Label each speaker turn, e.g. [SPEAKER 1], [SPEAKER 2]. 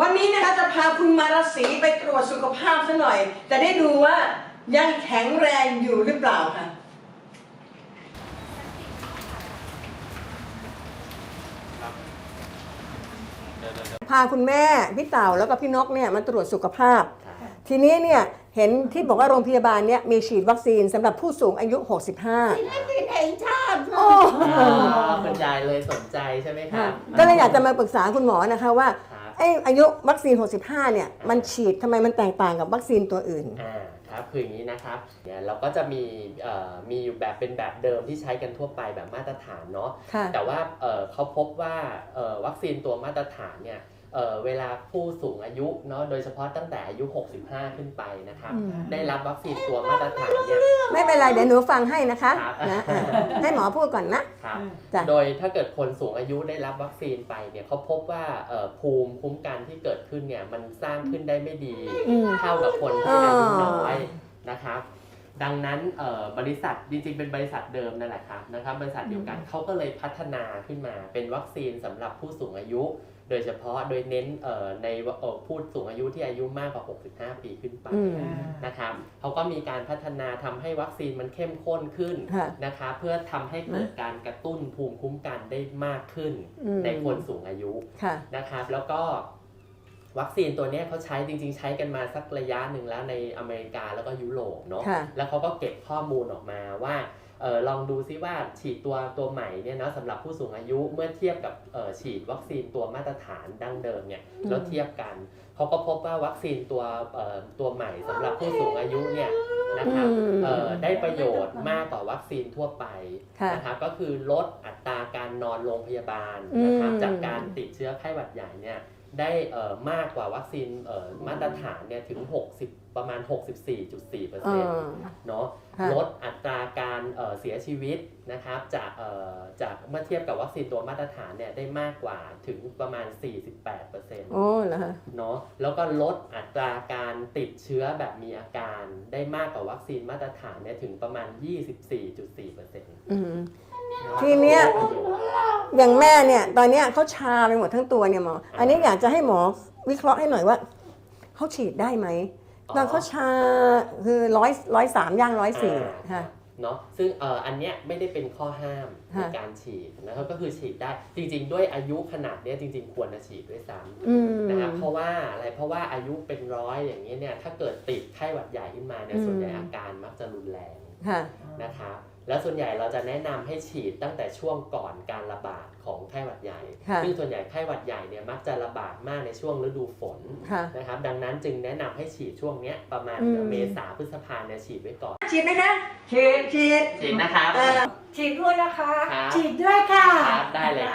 [SPEAKER 1] วันนี้นะคะจะพาคุณมาราศีไปตรวจสุขภาพซะหน่อย จะได้ดูว่ายังแข็งแรงอยู่หรือเปล่าค่ะพาคุณแม่พี่เต่าแล้วก็พี่นกเนี่ยมาตรวจสุขภาพ ทีนี้เนี่ยเห็นที่บอกว่าโรงพยาบาลเนี่ยมีฉีดวัคซีนสำหรับผู้สูงอายุ 65
[SPEAKER 2] ศิลปินแห่งชาติ
[SPEAKER 1] โอ้
[SPEAKER 3] คุณยายเลยสนใจใช่ไหมค
[SPEAKER 1] ค่ะ
[SPEAKER 3] รับ
[SPEAKER 1] ก็เลยอยากจะมาปรึกษาคุณหมอนะคะว่า
[SPEAKER 3] ครับ
[SPEAKER 1] ไอ้อายุวัคซีน 65 เนี่ย มันฉีดทำไมมันแตกต่างกับวัคซีนตัวอื่น
[SPEAKER 3] อ่าครับคืออย่างนี้นะครับเนี่ยเราก็จะมีเอ่อมีอยู่แบบเป็นแบบเดิมที่ใช้กันทั่วไปแบบมาตรฐานเนาะ
[SPEAKER 1] ค่ะ
[SPEAKER 3] แต่ว่าเอ่อเขาพบว่าเอ่อวัคซีนตัวมาตรฐานเนี่ย เอ่อเวลาผู้สูงอายุเนาะโดยเฉพาะตั้งแต่อายุ 65 ขึ้นไปนะครับ
[SPEAKER 1] อืม
[SPEAKER 3] ได้รับวัคซีนตัวมาตรฐานเนี่ย
[SPEAKER 1] ไม่เป็นไรเดี๋ยวหนูฟังให้นะคะ
[SPEAKER 3] ครับ
[SPEAKER 1] นะอะให้หมอพูดก่อนนะ
[SPEAKER 3] ครับ
[SPEAKER 1] จ้ะ
[SPEAKER 3] โดยถ้าเกิดคนสูงอายุได้รับวัคซีนไปเนี่ยเขาพบว่าเอ่อภูมิคุ้มกันที่เกิดขึ้นเนี่ยมันสร้างขึ้นได้ไม่ดี
[SPEAKER 1] อืม
[SPEAKER 3] เท่ากับคนที่อายุน้อย
[SPEAKER 1] อ่
[SPEAKER 3] นะครับ ดังนั้นเอ่อบริษัทจริงๆ เป็นบริษัทเดิมนั่นแหละครับนะครับบริษัทเดียวกันเขาก็เลยพัฒนาขึ้นมาเป็นวัคซีนสำหรับผู้สูงอายุ โดยเฉพาะโดยเน้นเอ่อในเอ่อผู้สูงอายุที่อายุมากกว่า 65 ปีขึ้นไป
[SPEAKER 1] อืม
[SPEAKER 3] นะครับเขาก็มีการพัฒนาทำให้วัคซีนมันเข้มข้นขึ้น
[SPEAKER 1] ค่ะ
[SPEAKER 3] นะคะเพื่อทำให้เกิดการกระตุ้นภูมิคุ้มกันได้มากขึ้น
[SPEAKER 1] อืม
[SPEAKER 3] ในคนสูงอายุ
[SPEAKER 1] ค่ะ
[SPEAKER 3] นะครับแล้วก็ วัคซีนตัวเนี้ยเขาใช้จริง ๆ ใช้กันมาสักระยะหนึ่งแล้วในอเมริกาแล้วก็ยุโรปเนาะ
[SPEAKER 1] ค่ะ
[SPEAKER 3] แล้วเขาก็เก็บข้อมูลออกมาว่าเออลองดูซิว่าฉีดตัวตัวใหม่เนี่ยเนาะสำหรับผู้สูงอายุเมื่อเทียบกับเออฉีดวัคซีนตัวมาตรฐานดั้งเดิมเนี่ย
[SPEAKER 1] อืม
[SPEAKER 3] แล้วเทียบกันเขาก็พบว่าวัคซีนตัวเอ่อตัวใหม่สำหรับผู้สูงอายุเนี่ยนะครับ
[SPEAKER 1] อืม
[SPEAKER 3] เอ่อได้ประโยชน์มากกว่าวัคซีนทั่วไป
[SPEAKER 1] ค่ะ
[SPEAKER 3] นะครับก็คือลดอัตราการนอนโรงพยาบาลนะครับ
[SPEAKER 1] อืม
[SPEAKER 3] จากการติดเชื้อไข้หวัดใหญ่เนี่ย ได้เอ่อมากกว่าวัคซีนเอ่อมาตรฐานเนี่ยถึง 60 ประมาณ 64.4%
[SPEAKER 1] เออ
[SPEAKER 3] เนาะ
[SPEAKER 1] ค่ะ
[SPEAKER 3] ลดอัตราการเอ่อเสียชีวิตนะครับจากเอ่อจากเมื่อเทียบกับวัคซีนตัวมาตรฐานเนี่ยได้มากกว่าถึงประมาณ 48%
[SPEAKER 1] โอ้เหรอคะ
[SPEAKER 3] เนาะแล้วก็ลดอัตราการติดเชื้อแบบมีอาการได้มากกว่าวัคซีนมาตรฐานเนี่ยถึงประมาณ 24.4%
[SPEAKER 1] อืมทีเนี้ยอย่างแม่เนี่ยตอนเนี้ยเขาชาไปหมดทั้งตัวเนี่ยหมออันนี้อยากจะให้หมอวิเคราะห์ให้หน่อยว่าเขาฉีดได้ไหมตอนเขาชาคือร้อยร้อยสามย่างร้อยสี่ค่ะ
[SPEAKER 3] เนาะซึ่งเอ่ออันเนี้ยไม่ได้เป็นข้อห้ามใน
[SPEAKER 1] ค่ะ
[SPEAKER 3] การฉีดนะครับก็คือฉีดได้จริง ๆ ด้วยอายุขนาดเนี้ยจริง ๆ ควรจะฉีดด้วยซ้ำ
[SPEAKER 1] อืม
[SPEAKER 3] นะครับเพราะว่าอะไรเพราะว่าอายุเป็นร้อยอย่างนี้ยเนี่ยถ้าเกิดติดไข้หวัดใหญ่ขึ้นมาเนี่ย
[SPEAKER 1] อืม
[SPEAKER 3] ส่วนใหญ่อาการมักจะรุนแรง
[SPEAKER 1] ค่ะ
[SPEAKER 3] นะครับ แล้วส่วนใหญ่เราจะแนะนำให้ฉีดตั้งแต่ช่วงก่อนการระบาดของไข้หวัดใหญ่
[SPEAKER 1] ค่ะ
[SPEAKER 3] ซึ่งส่วนใหญ่ไข้หวัดใหญ่เนี่ยมักจะระบาดมากในช่วงฤดูฝน
[SPEAKER 1] ค่ะ
[SPEAKER 3] นะครับ ดังนั้นจึงแนะนำให้ฉีดช่วงเนี้ยประมาณ
[SPEAKER 1] อืม
[SPEAKER 3] เมษาพฤษภาเนี่ยฉีดไว้ก่อน
[SPEAKER 1] ฉีดไหมนะฉีดฉีด
[SPEAKER 3] ฉีดนะครับ
[SPEAKER 1] เออ
[SPEAKER 2] ฉีดด้วยนะคะ
[SPEAKER 3] ครับ
[SPEAKER 2] ฉีดด้วยค่ะ
[SPEAKER 3] ครับได้เลย